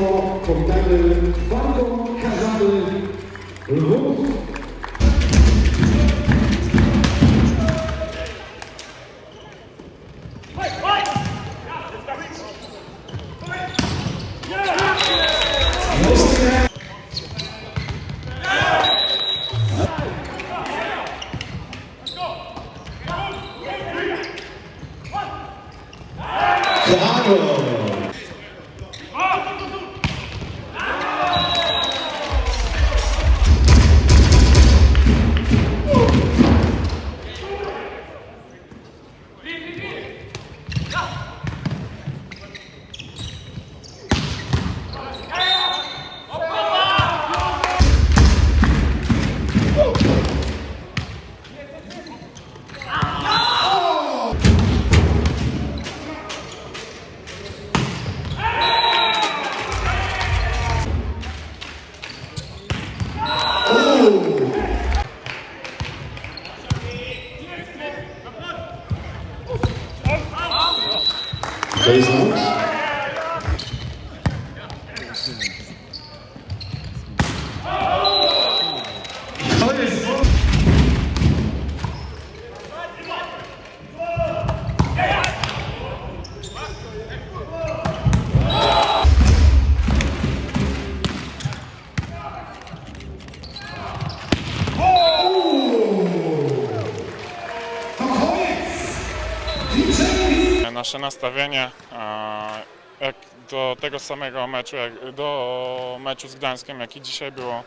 서울에서 거기다는 광동 향상은 울고 Claro. Dois anos. Nasze nastawienie e, jak do tego samego meczu, jak do meczu z Gdańskiem, jak i dzisiaj było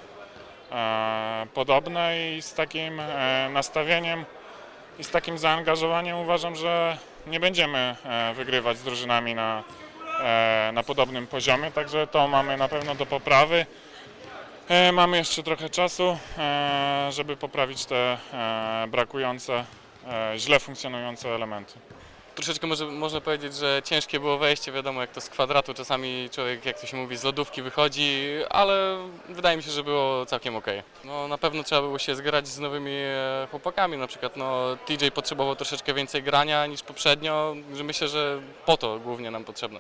e, podobne i z takim e, nastawieniem i z takim zaangażowaniem uważam, że nie będziemy wygrywać z drużynami na, na podobnym poziomie, także to mamy na pewno do poprawy. Mamy jeszcze trochę czasu, żeby poprawić te brakujące, źle funkcjonujące elementy. Troszeczkę może, można powiedzieć, że ciężkie było wejście, wiadomo jak to z kwadratu, czasami człowiek, jak to się mówi, z lodówki wychodzi, ale wydaje mi się, że było całkiem ok. No, na pewno trzeba było się zgrać z nowymi e, chłopakami, na przykład no, TJ potrzebował troszeczkę więcej grania niż poprzednio, że myślę, że po to głównie nam potrzebne.